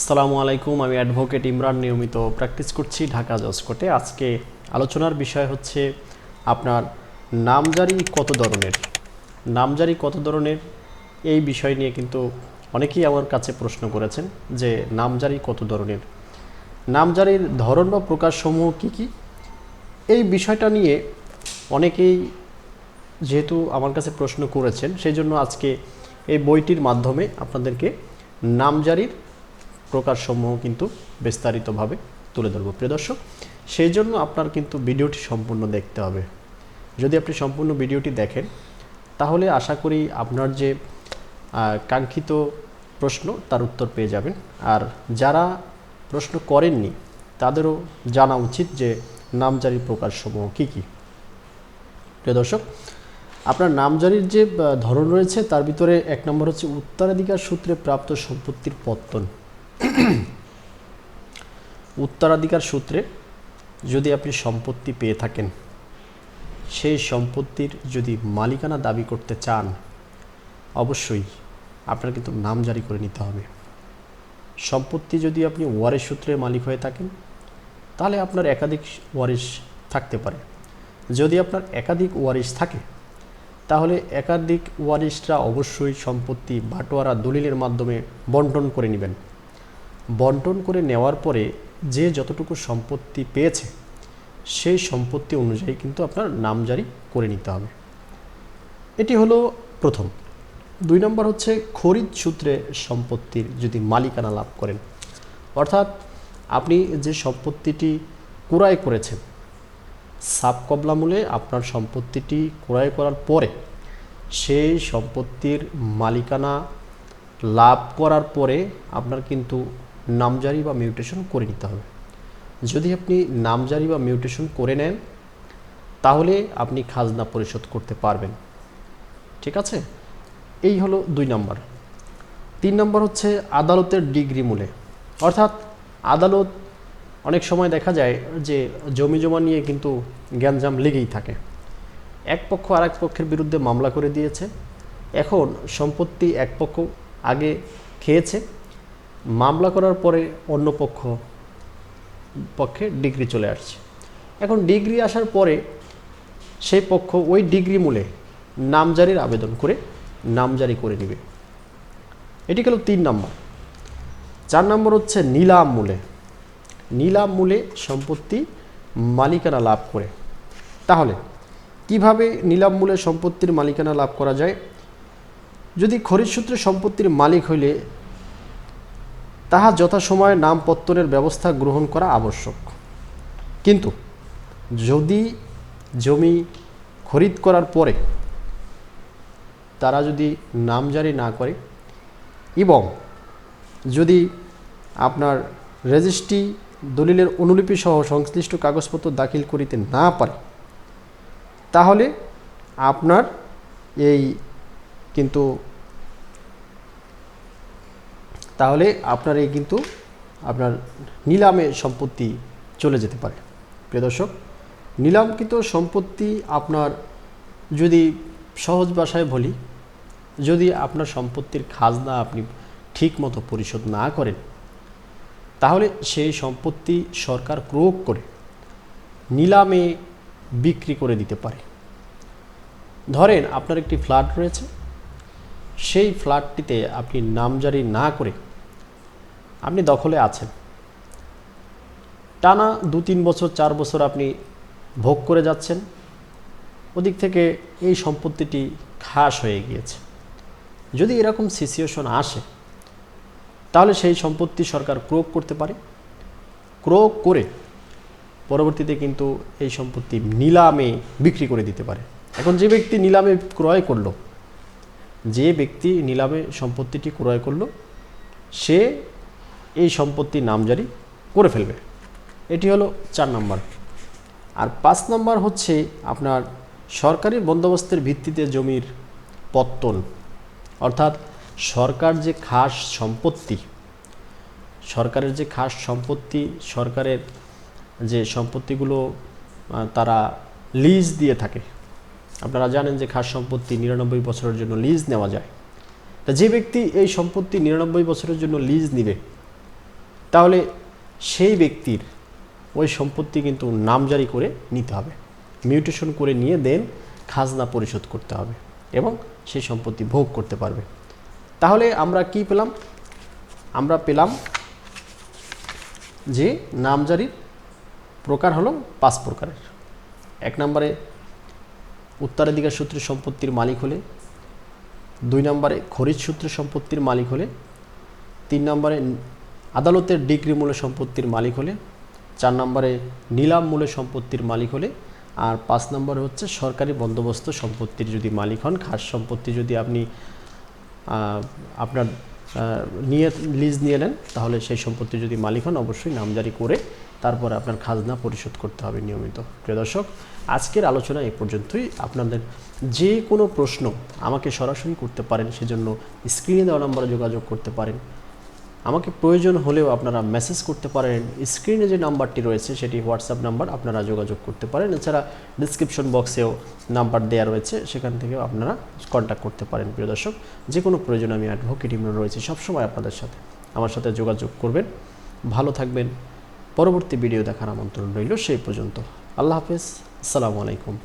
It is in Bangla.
আসসালামু আলাইকুম, আমি অ্যাডভোকেট ইমরান নিয়মিত প্র্যাকটিস করছি ঢাকা জজ কোর্টে। আজকে আলোচনার বিষয় হচ্ছে আপনার নামজারি কত ধরনের? নামজারি কত ধরনের? এই বিষয় নিয়ে কিন্তু অনেকেই আমার কাছে প্রশ্ন করেছেন যে নামজারি কত ধরনের? নামজারির ধরন বা প্রকারসমূহ কী কী? এই বিষয়টা নিয়ে অনেকেই যেহেতু আমার কাছে প্রশ্ন করেছেন, সেই জন্য আজকে এই বইটির মাধ্যমে আপনাদেরকে নামজারির প্রকারসমূহ কিন্তু বিস্তারিতভাবে তুলে ধরবো। প্রিয় দর্শক, সেই জন্য আপনার কিন্তু ভিডিওটি সম্পূর্ণ দেখতে হবে। যদি আপনি সম্পূর্ণ ভিডিওটি দেখেন, তাহলে আশা করি আপনার যে কাঙ্ক্ষিত প্রশ্ন, তার উত্তর পেয়ে যাবেন। আর যারা প্রশ্ন করেননি, তাদেরও জানা উচিত যে, নামজারির প্রকারসমূহ কী কী। প্রিয় দর্শক, আপনার নামজারির যে ধরন রয়েছে, তার ভিতরে এক নম্বর হচ্ছে উত্তরাধিকার সূত্রে প্রাপ্ত সম্পত্তির পত্তন। উত্তরাধিকার সূত্রে যদি আপনি সম্পত্তি পেয়ে থাকেন, সেই সম্পত্তির যদি মালিকানা দাবি করতে চান, অবশ্যই আপনার কিন্তু নাম জারি করে নিতে হবে। সম্পত্তি যদি আপনি ওয়ারেস সূত্রে মালিক হয়ে থাকেন, তাহলে আপনার একাধিক ওয়ারিশ থাকতে পারে। যদি আপনার একাধিক ওয়ারিশ থাকে, তাহলে একাধিক ওয়ারিশরা অবশ্যই সম্পত্তি বাটোয়ারা দলিলের মাধ্যমে বন্টন করে নেবেন। বন্টন করে নেওয়ার পরে যে যতটুকু সম্পত্তি পেয়েছে, সেই সম্পত্তি অনুযায়ী কিন্তু আপনার নাম জারি করে নিতে হবে। এটি হলো প্রথম। দুই নম্বর হচ্ছে খরিদ সূত্রে সম্পত্তির যদি মালিকানা লাভ করেন, অর্থাৎ আপনি যে সম্পত্তিটি ক্রয় করেছেন সাবকবলামূলে আপনার সম্পত্তিটি ক্রয় করার পরে সেই সম্পত্তির মালিকানা লাভ করার পরে আপনার কিন্তু নামজারি বা মিউটেশন করে নিতে হবে। যদি আপনি নামজারি বা মিউটেশন করে নেন, তাহলে আপনি খাজনা পরিশোধ করতে পারবেন। ঠিক আছে? এই হলো দুই নম্বর। তিন নম্বর হচ্ছে আদালতের ডিগ্রি মূলে। অর্থাৎ আদালত অনেক সময় দেখা যায় যে জমি জমা নিয়ে কিন্তু গ্যাঞ্জাম লেগেই থাকে। এক পক্ষ আর এক পক্ষের বিরুদ্ধে মামলা করে দিয়েছে। এখন সম্পত্তি এক পক্ষ আগে খেয়েছে মামলা করার পরে অন্য পক্ষ, পক্ষে ডিগ্রি চলে আসছে। এখন ডিগ্রি আসার পরে সেই পক্ষ ওই ডিগ্রি মূলে নামজারির আবেদন করে নামজারি করে নেবে। এটি গেল তিন নম্বর। চার নম্বর হচ্ছে নিলাম মূলে। নিলাম মূলে সম্পত্তি মালিকানা লাভ করে। তাহলে কীভাবে নিলাম মূলে সম্পত্তির মালিকানা লাভ করা যায়? যদি খরিদ সূত্রে সম্পত্তির মালিক হইলে তাহা যথাসময়ে নামপত্তনের ব্যবস্থা গ্রহণ করা আবশ্যক। কিন্তু যদি জমি খরিদ করার পরে তারা যদি নাম জারি না করে এবং যদি আপনার রেজিস্ট্রি দলিলের অনুলিপি সহ সংশ্লিষ্ট কাগজপত্র দাখিল করিতে না পারে, তাহলে আপনার এই কিন্তু তাহলে আপনার এই কিন্তু আপনার নিলামে সম্পত্তি চলে যেতে পারে। প্রিয় দর্শক, নিলামকৃত সম্পত্তি আপনার যদি সহজ ভাষায় বলি, যদি আপনার সম্পত্তির খাজনা আপনি ঠিক মতো পরিশোধ না করেন, তাহলে সেই সম্পত্তি সরকার ক্রোক করে নিলামে বিক্রি করে দিতে পারে। ধরেন আপনার একটি ফ্ল্যাট রয়েছে, সেই ফ্ল্যাটটিতে আপনি নামজারি না করে আপনি দখলে আছেন। টানা দু তিন বছর, চার বছর আপনি ভোগ করে যাচ্ছেন। ওদিক থেকে এই সম্পত্তিটি খাস হয়ে গিয়েছে। যদি এরকম সিচুয়েশন আসে, তাহলে সেই সম্পত্তি সরকার ক্রোক করতে পারে। ক্রোক করে পরবর্তীতে কিন্তু এই সম্পত্তি নিলামে বিক্রি করে দিতে পারে। এখন যে ব্যক্তি নিলামে ক্রয় করল, যে ব্যক্তি নিলামে সম্পত্তিটি ক্রয় করল, সে এই সম্পত্তি নামজারি করে ফেলবে। এটি হলো চার নম্বর। আর পাঁচ নম্বর হচ্ছে আপনার সরকারি বন্দোবস্তের ভিত্তিতে জমির পত্তন। অর্থাৎ সরকার যে খাস সম্পত্তি, সরকারের যে খাস সম্পত্তি, সরকারের যে সম্পত্তিগুলো তারা লিজ দিয়ে থাকে। আপনারা জানেন যে খাস সম্পত্তি নিরানব্বই বছরের জন্য লিজ নেওয়া যায়। তা যে ব্যক্তি এই সম্পত্তি নিরানব্বই বছরের জন্য লিজ নিবে তাহলে সেই ব্যক্তির ওই সম্পত্তি কিন্তু নামজারি করে নিতে হবে। মিউটেশন করে নিয়ে দেন খাজনা পরিশোধ করতে হবে এবং সেই সম্পত্তি ভোগ করতে পারবে। তাহলে আমরা কি পেলাম? আমরা পেলাম যে নামজারির প্রকার হলো পাঁচ প্রকারের। এক নম্বরে উত্তরাধিকার সূত্রে সম্পত্তির মালিক হলে, দুই নম্বরে খরিদ সূত্রে সম্পত্তির মালিক হলে, তিন নম্বরে আদালতের ডিগ্রি মূল্য সম্পত্তির মালিক হলে, চার নম্বরে নিলাম মূল্য সম্পত্তির মালিক হলে, আর পাঁচ নম্বরে হচ্ছে সরকারি বন্দোবস্ত সম্পত্তির যদি মালিক হন, খাস সম্পত্তি যদি আপনি আপনার নিয়ে, লিজ নিয়ে নেন, তাহলে সেই সম্পত্তি যদি মালিক হন, অবশ্যই নামজারি করে তারপরে আপনার খাজনা পরিশোধ করতে হবে নিয়মিত। প্রিয় দর্শক, আজকের আলোচনা এ পর্যন্তই। আপনাদের যে কোনো প্রশ্ন আমাকে সরাসরি করতে পারেন, সেজন্য স্ক্রিনে দেওয়া নম্বরে যোগাযোগ করতে পারেন। আমাকে প্রয়োজন হলেও আপনারা মেসেজ করতে পারেন। স্ক্রিনে যে নাম্বারটি রয়েছে, সেটি হোয়াটসঅ্যাপ নাম্বার, আপনারা যোগাযোগ করতে পারেন। এছাড়া ডিসক্রিপশন বক্সেও নাম্বার দেওয়া রয়েছে, সেখান থেকেও আপনারা কন্ট্যাক্ট করতে পারেন, প্রিয় দর্শক। যে কোনো প্রয়োজন আমি অ্যাডভোকেট ইমরান রয়েছি সবসময় আপনাদের সাথে। আমার সাথে যোগাযোগ করবেন। ভালো থাকবেন। পরবর্তী ভিডিও দেখার আমন্ত্রণ রইল সেই পর্যন্ত। আল্লাহ হাফেজ। আসসালামু আলাইকুম।